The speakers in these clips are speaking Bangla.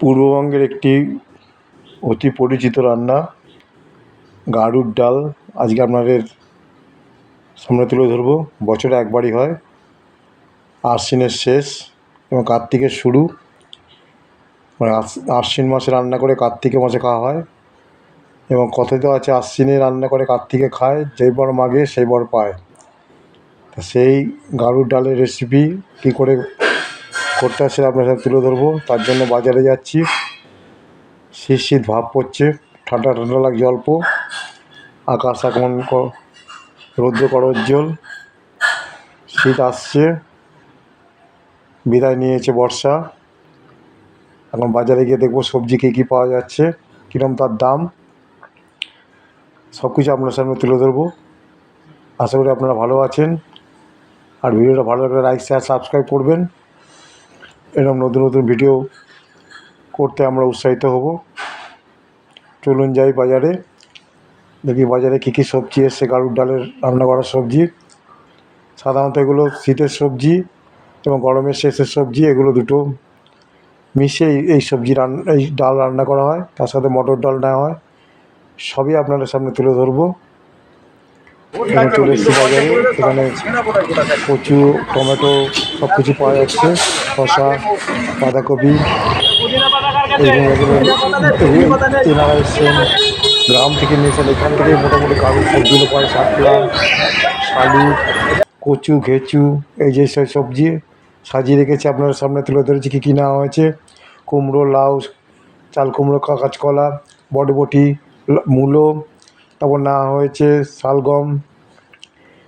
পূর্ববঙ্গের একটি অতি পরিচিত রান্না গাড়ুর ডাল। আজকে আপনাদের সামনে তুলে ধরবো। বছরে একবারই হয়। আশ্বিনের শেষ এবং কার্তিকের শুরু। মানে আশ- আশ্বিন মাসে রান্না করে কার্তিকে মাসে খাওয়া হয় এবং কথায় তো আছে আশ্বিনে রান্না করে কার্তিকে খায় যেই বর মাগে সেই বর পায়। সেই গাড়ুর ডালের রেসিপি কী করে হয় সেটা আপনার সাথে তুলে ধরবো। তার জন্য বাজারে যাচ্ছি। শীত শীত ভাব পড়ছে। ঠান্ডা ঠান্ডা লাগছে অল্প। আকাশ ক- রৌদ্র করজ্জ্বল শীত আসছে। বিদায় নিয়েছে বর্ষা। এখন বাজারে গিয়ে দেখব সবজি কী কী পাওয়া যাচ্ছে কীরকম তার দাম। সব কিছু আপনার সামনে তুলে ধরবো। আশা করি আপনারা ভালো আছেন। আর ভিডিওটা ভালো লাগলে লাইক শেয়ার সাবস্ক্রাইব করবেন। এরকম নতুন নতুন ভিডিও করতে আমরা উৎসাহিত হব। চলুন যাই বাজারে। দেখি বাজারে কী কী সবজি এসছে। গাড়ুর ডালের রান্না করা সবজি, সাধারণত এগুলো শীতের সবজি এবং গরমের শেষের সবজি, এগুলো দুটো এই- এই সবজি রান্না এই ডাল রান্না করা হয়। তার সাথে মটর ডাল নেওয়া হয়। সবই আপনাদের সামনে তুলে ধরবো। এখানে চলে বাজারে। এখানে কচু, টমেটো সব কিছু পাওয়া যাচ্ছে। শসা, বাঁধাকপি এনারা এসছেন। গ্রাম থেকে নিয়েছেন এখান থেকে মোটামুটি কারোর সবজিগুলো পায় শাপলা শালু, কচু, ঘেচু, এই যে সব সবজি সাজিয়ে রেখেছে। আপনার সামনে তুলে ধরেছি কী কী নেওয়া হয়েছে। কুমড়ো, লাউ, চাল কুমড়ো, কাঁচকলা, বটবটি মূলো তারপর নেওয়া হয়েছে, শালগম,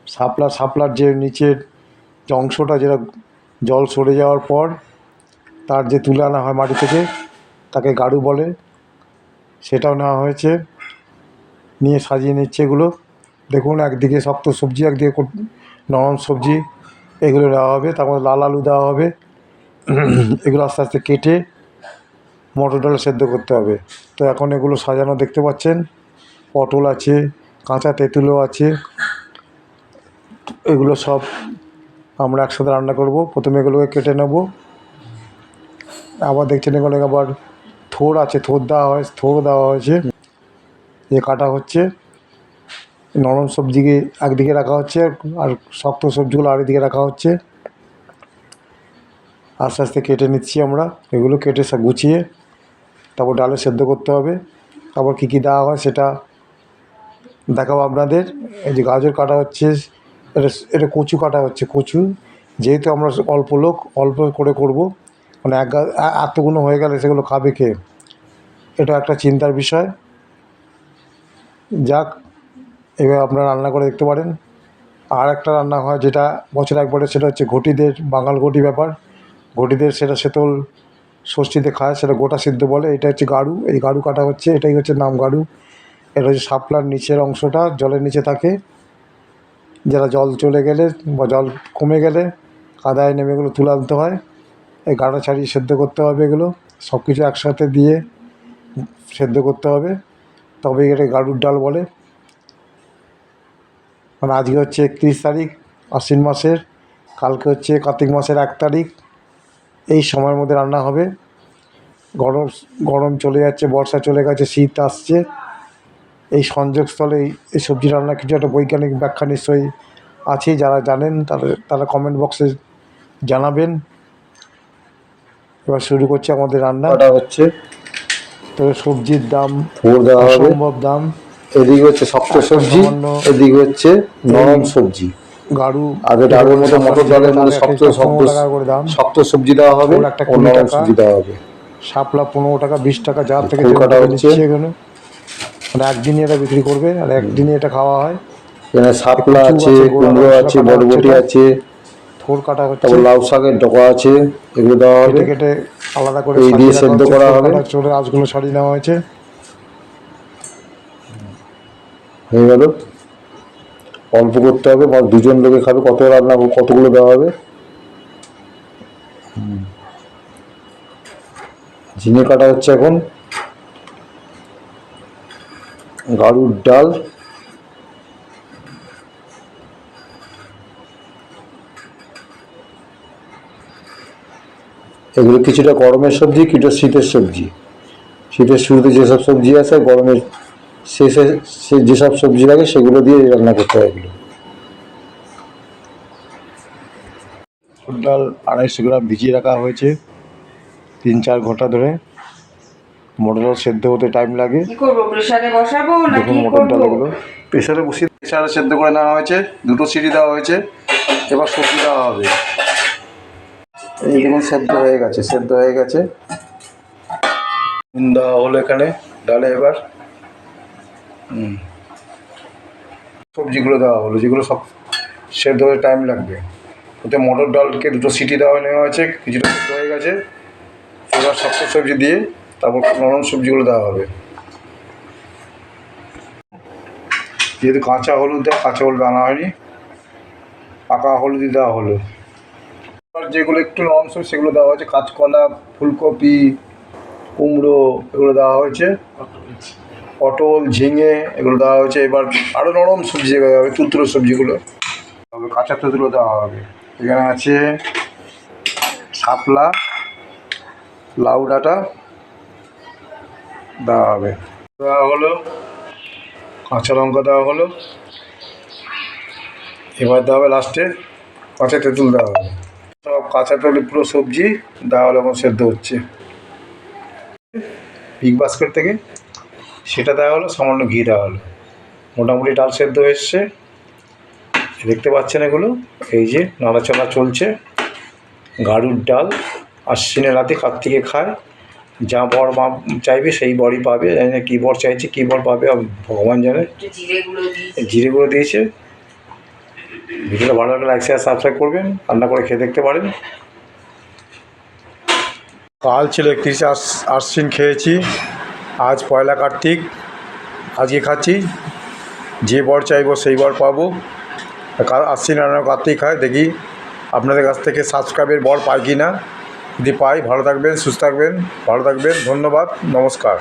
শাপলা, শাপলার যে নিচের যে অংশটা যেটা জল সরে যাওয়ার পর তার যে তুলে আনা হয় মাটি থেকে, তাকে গাড়ু বলে। সেটাও নেওয়া হয়েছে। নিয়ে সাজিয়ে নিচ্ছে এগুলো। দেখুন, একদিকে শক্ত সবজি, একদিকে নরম সবজি। এগুলো দেওয়া হবে। তারপর লাল আলু দেওয়া হবে। এগুলো আস্তে আস্তে কেটে মটর ডাল সেদ্ধ করতে হবে। তো এখন এগুলো সাজানো দেখতে পাচ্ছেন। পটল আছে, কাঁচা তেঁতুলও আছে। এগুলো সব আমরা একসাথে রান্না করব। প্রথমে এগুলোকে কেটে নেব। আবার দেখছেন এখানে আবার থোর আছে, থোর দেওয়া হয় থোর দেওয়া হয়েছে। যে কাটা হচ্ছে। নরম সবজিকে একদিকে রাখা হচ্ছে আর শক্ত সবজিগুলো আরেকদিকে রাখা হচ্ছে। আস্তে আস্তে কেটে নিচ্ছি আমরা। এগুলো কেটে গুছিয়ে তারপর ডালে সেদ্ধ করতে হবে। তারপর কী কী দেওয়া হয় সেটা দেখাবো আপনাদের। এই যে গাজর কাটা হচ্ছে, এটা এটা কচু কাটা হচ্ছে, কচু। যেহেতু আমরা অল্প লোক, অল্প করে করব। মানে এক এতগুলো হয়ে গেলে সেগুলো খাবে কে? এটা একটা চিন্তার বিষয়। যাক, এবার আপনারা রান্না করে দেখতে পারেন। আর একটা রান্না হয় যেটা বছর একবারে, সেটা হচ্ছে ঘটিদের, বাঙাল ঘটি ব্যাপার। ঘটিদের সেটা সেতল ষষ্ঠীতে খায়, সেটা গোটা সিদ্ধ বলে। এটা হচ্ছে গাড়ু। এই গাড়ু কাটা হচ্ছে, এটাই হচ্ছে নাম গাড়ু। এটা হচ্ছে শাপলার নিচের অংশটা জলের নিচে থাকে, যারা জল চলে গেলে বা জল কমে গেলে কাদায় নেমে এগুলো তুলে আনতে হয়। এই গাড়া ছাড়িয়ে সেদ্ধ করতে হবে এগুলো সব কিছু একসাথে দিয়ে সেদ্ধ করতে হবে। তবে এটা গাড়ুর ডাল বলে। মানে আজকে হচ্ছে একত্রিশ তারিখ, আশ্বিন মাসের, কালকে হচ্ছে কার্তিক মাসের এক তারিখ। এই সময়ের মধ্যে রান্না হবে। গরম গরম চলে যাচ্ছে, বর্ষা চলে গেছে, শীত আসছে। এই সংযোগস্থলে এই- সবজি রান্নার কিছু একটা বৈজ্ঞানিক ব্যাখ্যা নিশ্চয়ই আছে যারা জানেন তারা তারা কমেন্ট বক্সে জানাবেন। এবার শুরু করছে আমাদের রান্না। হচ্ছে? তবে সবজির দাম হবে। দাম। এদিকে হচ্ছে শক্ত সবজি এদিকে হচ্ছে নরম সবজি। গাড়ু আগে ডালের মতো মটর ডালের মধ্যে শক্ত শক্ত শক্ত সবজি দেওয়া হবে একটা ও নরম সবজি দেওয়া হবে। শাপলা পনেরো টাকা বিশ টাকা যার থেকে কাটা হচ্ছে। এখানে। মানে একদিনই এটা বিক্রি করবে আর একদিনই এটা খাওয়া হয়। এখানে শাপলা আছে কুমড়ো আছে কাটা বরবটি আছে থোর কাটা হচ্ছে। তারপর লাউ শাকের ডগা আছে এগুলো দেওয়া হবে। কেটে আলাদা করে এই দিয়ে সেদ্ধ করা হবে। চলে আঁশগুলো ছাড়িয়ে নেওয়া হয়েছে। হয়ে গেল। অল্প করতে হবে বা দুজন লোকে খাবে কত রান্না কতগুলো দেওয়া হবে। ঝিঙে কাটা হচ্ছে এখন। গাড়ুর ডাল। এগুলো কিছুটা গরমের সবজি, কিছুটা শীতের সবজি। শীতের শুরুতে যেসব সবজি আছে, গরমের শেষে সে যেসব সবজি লাগে, সেগুলো দিয়ে রান্না করতে হয় এগুলো। ডাল আড়াইশো গ্রাম ভিজিয়ে রাখা হয়েছে তিন চার ঘণ্টা ধরে। মোটর ডাল সেদ্ধ হতে টাইম লাগে। কি করব? প্রেসারে বসাবো না কি করব? প্রেশারে বসিয়ে প্রেশারে সেদ্ধ করে নেওয়া হয়েছে। দুটো সিটি দেওয়া হয়েছে। এবার সবজি দেওয়া হবে। এই দেখুন সেদ্ধ হয়ে গেছে সেদ্ধ হয়ে গেছে। দেওয়া হলো এখানে ডালে এবার। হুম। সবজিগুলো দেওয়া হলো যেগুলো সব সেদ্ধ হতে টাইম লাগবে। ওতে মটর ডালকে দুটো সিটি দেওয়া নেওয়া হয়েছে কিছুটা সেদ্ধ হয়ে গেছে। এবার শক্ত সবজি দিয়ে তারপর নরম সবজিগুলো দেওয়া হবে। যেহেতু কাঁচা হলুদ দেওয়া, কাঁচা হলুদ আনা হয়নি। পাকা হলুদই দেওয়া হলো। যেগুলো একটু নরম সবজি, সেগুলো দেওয়া হয়েছে। কাঁচকলা, ফুলকপি, কুমড়ো, এগুলো দেওয়া হয়েছে। পটল, ঝিঙে, এগুলো দেওয়া হয়েছে। এবার আরও নরম সবজি দেওয়া হবে তুলতুলো সবজিগুলো। তবে কাঁচা তেঁতুলো দেওয়া হবে। এখানে আছে শাপলা, লাউ ডাঁটা দেওয়া হবে। দেওয়া হলো। কাঁচা লঙ্কা দেওয়া হলো। এবার দেওয়া হবে লাস্টে কাঁচা তেঁতুল দেওয়া হবে। সব কাঁচা তেঁতুল, পুরো সবজি দেওয়া হলো এখন সেদ্ধ হচ্ছে। বিগ বাস্কেট থেকে সেটা দেওয়া হলো, সামান্য ঘি দেওয়া হলো। মোটামুটি ডাল সেদ্ধ এসছে। দেখতে পাচ্ছেন এগুলো, এই যে নাড়াচাড়া চলছে। গাড়ুর ডাল, আশ্বিনের রাতে কার্তিকে খায়। যা বর মা চাইবে সেই বরই পাবে জানি না কী বর চাইছে কী বর পাবে ভগবান জানে। একটু জিরে গুঁড়ো দিয়েছি। ভিডিওটা ভালো লাগলে লাইক শেয়ার সাবস্ক্রাইব করবেন রান্না করে খেয়ে দেখতে পারেন। কাল ছিল একত্রিশে আশ আশ্বিন খেয়েছি আজ পয়লা কার্তিক আজকে খাচ্ছি। যে বর চাইব সেই বর পাবো। কাল আশ্বিন রান্না কার্তিক খায় দেখি আপনাদের কাছ থেকে সাবস্ক্রাইবের বর পাই কি না যদি পাই ভালো থাকবেন সুস্থ থাকবেন ভালো থাকবেন ধন্যবাদ নমস্কার।